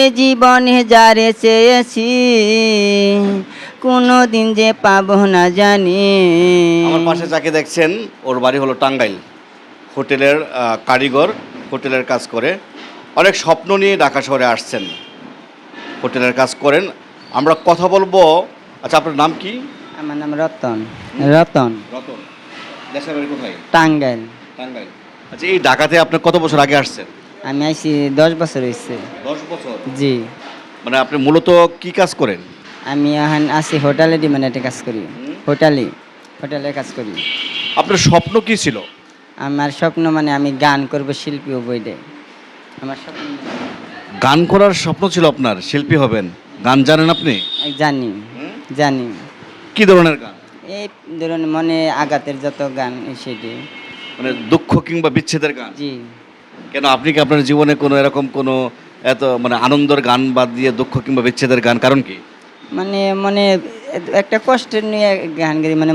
এ জীবনে যারে চেয়েছি কোনো দিন যে পাবো না জানি। আমার পাশে যাকে দেখছেন ওর বাড়ি হলো টাঙ্গাইল। হোটেলের কারিগর হোটেলের কাজ করে। অনেক স্বপ্ন নিয়ে ঢাকা শহরে আসছেন। হোটেলের কাজ করেন। আমরা কথা বলব। আচ্ছা আপনার নাম কি? আমার নাম রতন। রতন। রতন। দেশের বাড়ি কোথায়? টাঙ্গাইল। টাঙ্গাইল। আচ্ছা এই ঢাকাতে আপনি কত বছর আগে আসছেন? আমি আইছি দশ বছর হয়েছে দশ বছর? জি। মানে আপনি মূলত কি কাজ করেন? আমি এখন আছি হোটেলে ডিমান্ডে কাজ করি। হোটেলে হোটেলে কাজ করি। আপনার স্বপ্ন কি ছিল? আমার স্বপ্ন মানে আমি গান করব শিল্পী বইডে আমার স্বপ্ন গান করার স্বপ্ন ছিল আপনার শিল্পী হবেন। গান জানেন আপনি? জানি জানি। কি ধরনের গান? এই ধরুন মনে আঘাতের যত গান সেটি মানে দুঃখ কিংবা বিচ্ছেদের গান? জি। কেন আপনি কি আপনার জীবনে কোনো এরকম কোনো এত মানে আনন্দের গান বাদ দিয়ে দুঃখ কিংবা বিচ্ছেদের গান? কারণ কি? মানে মনে একটা কষ্টের নিয়ে গান গাই মানে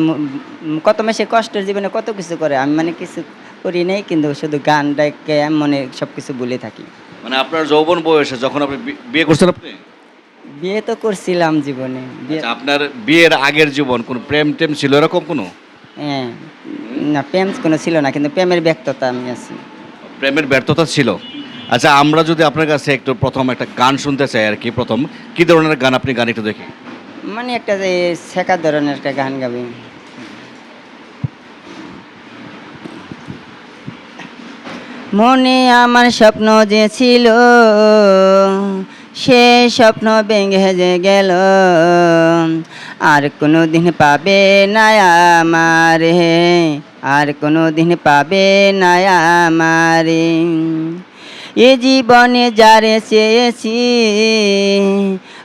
কত মাসে কষ্টের জীবনে কত কিছু করে? আমি মানে কিছু করি নাই কিন্তু শুধু গানটাকে আমি মনে সব কিছু বলে থাকি। মানে আপনার যৌবন বয়সে যখন আপনি বিয়ে করছেন আপনি? বিয়ে তো করছিলাম জীবনে। বিয়ে আচ্ছা, আপনার বিয়ের আগের জীবন কোনো প্রেম টেম ছিল এরকম কোনো? হ্যাঁ না প্রেম কোনো ছিল না কিন্তু প্রেমের ব্যক্ততা আমি আছি। প্রেমের ব্যর্থতা ছিল। আচ্ছা আমরা যদি আপনার কাছে একটু প্রথম একটা গান শুনতে চাই আর কি, প্রথম, কি ধরনের গান আপনি গান একটু দেখি? মানে একটা যে শেখা ধরনের একটা গান গাবি। মনে আমার স্বপ্ন যে ছিল, সে স্বপ্ন ভেঙে যে গেল। আর কোনো দিন পাবে না আমারে আর কোনো দিন পাবে না আমারে এ জীবনে যারে চেয়েছি,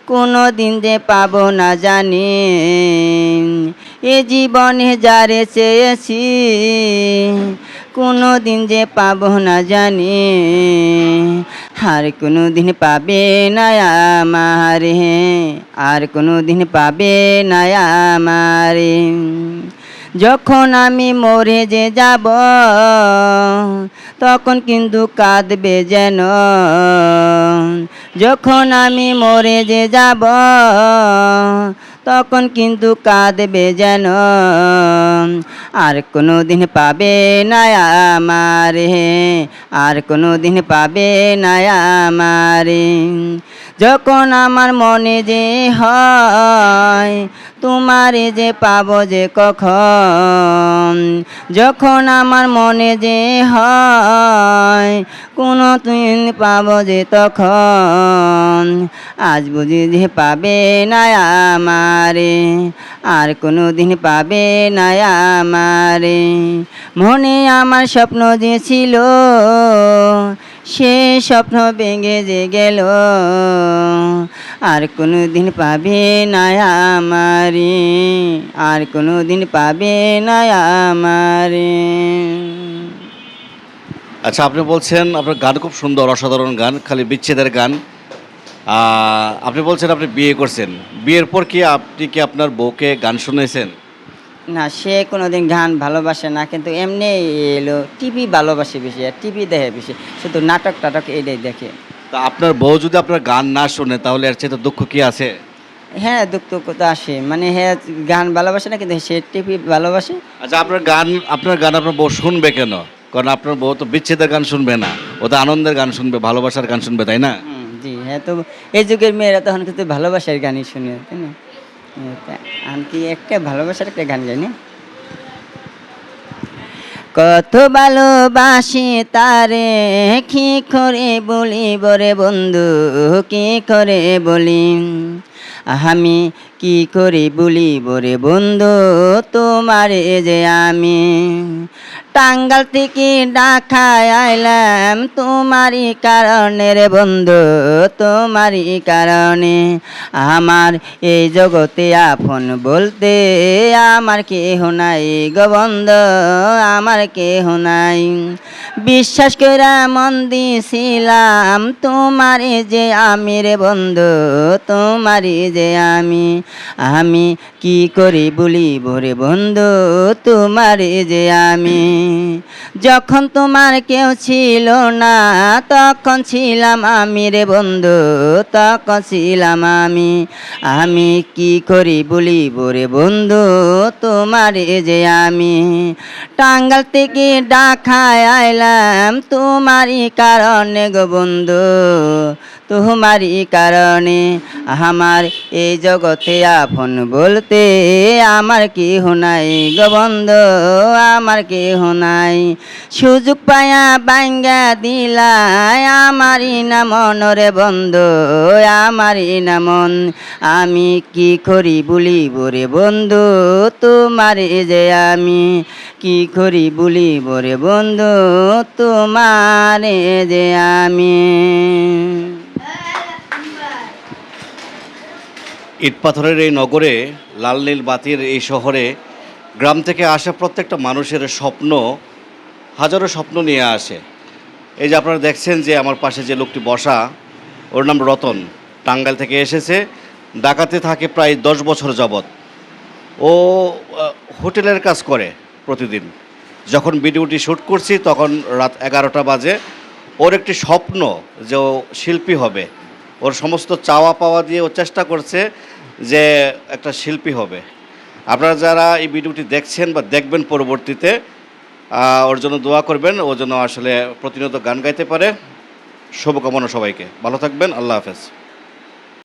কোনো দিন যে পাবো না জানি। এ জীবনে যারে চেয়েছি কোনো দিন যে পাবো না জানি। আর কোনো দিন পাবে না আমারে আর কোনো দিন পাবে না আমারে যখন আমি মরে যে যাব, তখন কিন্তু কাঁদবে যেন। যখন আমি মরে যে যাব তখন কিন্তু কাঁদবে যেন। আর কোনো দিন পাবে না আমারে আর কোনো দিন পাবে না আমার যখন আমার মনে যে হয় তোমারে যে পাব যে কখন? যখন আমার মনে যে হয়, কোনো দিন পাব যে তখন। আজ বুঝি যে পাবে না আমারে, আর কোনো দিন পাবে না আমারে। মনে আমার স্বপ্ন যে ছিল, সে স্বপ্ন ভেঙে যে গেল। আর কোনো দিন পাবে না আমারে। আর কোনো দিন পাবে না আমারে। আচ্ছা আপনি বলছেন আপনার গান খুব সুন্দর অসাধারণ গান খালি বিচ্ছেদের গান। আপনি বলছেন আপনি বিয়ে করছেন। বিয়ের পর কি আপনি কি আপনার বউকে গান শুনেছেন না সে কোনোদিন গান ভালোবাসে না কিন্তু এমনি এলো টিভি ভালোবাসে বেশি আর টিভি দেখে বেশি। শুধু নাটক টাটক এটাই দেখে। তা আপনার বউ যদি আপনার গান না শোনে তাহলে এর চেয়ে দুঃখ কি আছে? হ্যাঁ দুঃখ তো আসে। মানে হ্যাঁ গান ভালোবাসে না কিন্তু সে টিভি ভালোবাসে। আচ্ছা আপনার গান আপনার গান আপনার বউ শুনবে কেন? কারণ আপনার বউ তো বিচ্ছেদের গান শুনবে না। ও তো আনন্দের গান শুনবে ভালোবাসার গান শুনবে তাই না? জি হ্যাঁ তো এই যুগের মেয়েরা তখন কিন্তু ভালোবাসার গানই শুনে তাই না? আমি কি একটা ভালোবাসার একটা গান জানি কত ভালোবাসি তারে কি করে বলি বরে বন্ধু কি করে বলি? আমি কি করে বলি বরে বন্ধু, তোমারে যে আমি। টাঙ্গাল থেকে ঢাকায় আইলাম, তোমারই কারণে রে বন্ধু, তোমারই কারণে। আমার এই জগতে আপন বলতে আমার কেহ নাই গো বন্ধু, আমার কেহ নাই। বিশ্বাস করে মন দিছিলাম তোমারে যে আমি রে বন্ধু, তোমারই যে আমি। আমি কি করি বলি, ভরে বন্ধু, তোমার যে আমি। যখন তোমার কেউ ছিল না, তখন ছিলাম আমি রে বন্ধু, তখন ছিলাম আমি। আমি কি করি বলি বরে বন্ধু, তোমার যে আমি। টাঙ্গাল থেকে ডাকায় আইলাম, তোমারই কারণে গো বন্ধু। তোমারই কারণে আমার এই জগতে আপন বলতে আমার কি নাই গো বন্ধু, আমার কি নাই। সুযোগ পায়া বাঙ্গা দিলাই আমারই না মনরে বন্ধু, আমারই না মন। আমি কি করি বলিব রে বন্ধু, তোমারে যে আমি কি করি বলিব রে বন্ধু, তোমারে যে আমি। ইট পাথরের এই নগরে, লাল নীল বাতির এই শহরে, গ্রাম থেকে আসা প্রত্যেকটা মানুষের স্বপ্ন, হাজারো স্বপ্ন নিয়ে আসে। এই যে আপনারা দেখছেন যে আমার পাশে যে লোকটি বসা, ওর নাম রতন। টাঙ্গাইল থেকে এসেছে, ঢাকাতে থাকে প্রায় দশ বছর যাবৎ। ও হোটেলের কাজ করে প্রতিদিন। যখন ভিডিওটি শ্যুট করছি, তখন রাত এগারোটা বাজে। ওর একটি স্বপ্ন যে ও শিল্পী হবে। ওর সমস্ত চাওয়া পাওয়া দিয়ে ও চেষ্টা করছে যে একটা শিল্পী হবে। আপনারা যারা এই ভিডিওটি দেখছেন বা দেখবেন পরবর্তীতে ওর জন্য দোয়া করবেন, ও জন্য আসলে প্রতিনিয়ত গান গাইতে পারে। শুভকামনা সবাইকে। ভালো থাকবেন, আল্লাহ হাফেজ।